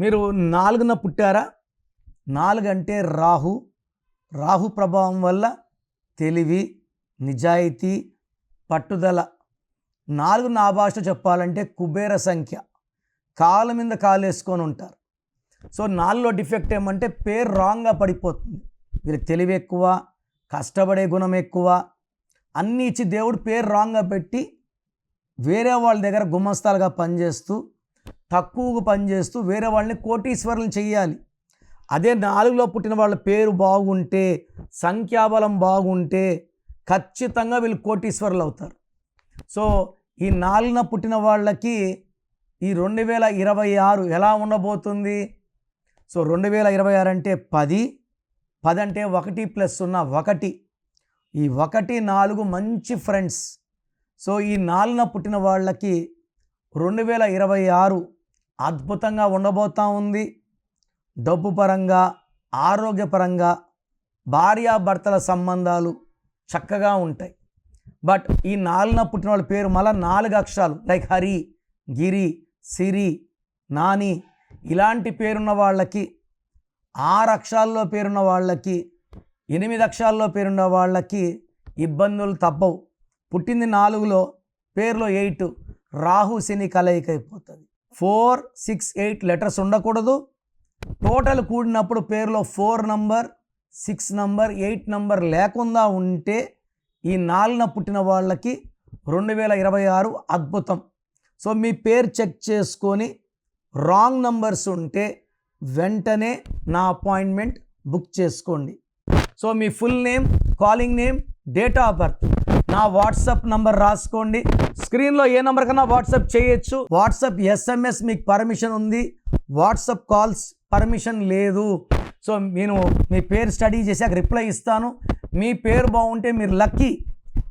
మీరు నాలుగున పుట్టారా? నాలుగు అంటే రాహు. రాహు ప్రభావం వల్ల తెలివి నిజాయితీ పట్టుదల. నాలుగు నా భాష చెప్పాలంటే కుబేర సంఖ్య. కాలు మీద కాలు వేసుకొని ఉంటారు. సో నాలుగులో డిఫెక్ట్ ఏమంటే పేరు రాంగ్గా పడిపోతుంది. వీళ్ళకి తెలివి ఎక్కువ కష్టపడే గుణం ఎక్కువ. అన్నీ ఇచ్చి దేవుడు పేరు రాంగ్గా పెట్టి వేరే వాళ్ళ దగ్గర గుమస్తాలుగా పనిచేస్తూ తక్కువగా పనిచేస్తూ వేరే వాళ్ళని కోటీశ్వరులు చేయాలి. అదే నాలుగులో పుట్టిన వాళ్ళ పేరు బాగుంటే సంఖ్యాబలం బాగుంటే ఖచ్చితంగా వీళ్ళు కోటీశ్వరులు అవుతారు. సో ఈ నాలుగున పుట్టిన వాళ్ళకి ఈ రెండు వేల ఇరవై ఆరు ఎలా ఉండబోతుంది? సో రెండు వేల ఇరవై ఆరు అంటే పది పది అంటే ఒకటి ప్లస్ ఉన్న ఒకటి. ఈ ఒకటి నాలుగు మంచి ఫ్రెండ్స్. సో ఈ నాలుగున పుట్టిన వాళ్ళకి రెండు వేల ఇరవై ఆరు అద్భుతంగా ఉండబోతా ఉంది. డబ్బు పరంగా ఆరోగ్యపరంగా భార్యాభర్తల సంబంధాలు చక్కగా ఉంటాయి. బట్ ఈ నాలుగున పుట్టిన వాళ్ళ పేరు మళ్ళీ నాలుగు అక్షరాలు. లైక్ హరి గిరి సిరి నాని ఇలాంటి పేరున్న వాళ్ళకి ఆరు అక్షరాల్లో పేరున్న వాళ్ళకి ఎనిమిది అక్షరాల్లో పేరున్న వాళ్ళకి ఇబ్బందులు తప్పవు. పుట్టింది నాలుగులో పేర్లో ఎయిట్. రాహు శని కలయిక అయిపోతుంది. ఫోర్ సిక్స్ ఎయిట్ లెటర్స్ ఉండకూడదు. టోటల్ కూడినప్పుడు పేరులో four number six number eight number లేకుండా ఉంటే ఈ నాలుగున పుట్టిన వాళ్ళకి రెండు వేల ఇరవై ఆరు అద్భుతం. సో మీ పేరు చెక్ చేసుకొని రాంగ్ నంబర్స్ ఉంటే వెంటనే నా అపాయింట్మెంట్ బుక్ చేసుకోండి. So me full name calling name date of birth. నా వాట్సాప్ నంబర్ రాసుకోండి. స్క్రీన్లో ఏ నంబర్ కన్నా వాట్సాప్ చేయొచ్చు. వాట్సాప్ ఎస్ఎంఎస్ మీకు పర్మిషన్ ఉంది. వాట్సాప్ కాల్స్ పర్మిషన్ లేదు. సో నేను మీ పేరు స్టడీ చేశాక రిప్లై ఇస్తాను. మీ పేరు బాగుంటే మీరు లక్కీ.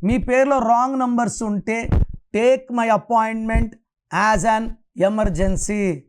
మీ పేరులో రాంగ్ నంబర్స్ ఉంటే take my appointment as an emergency.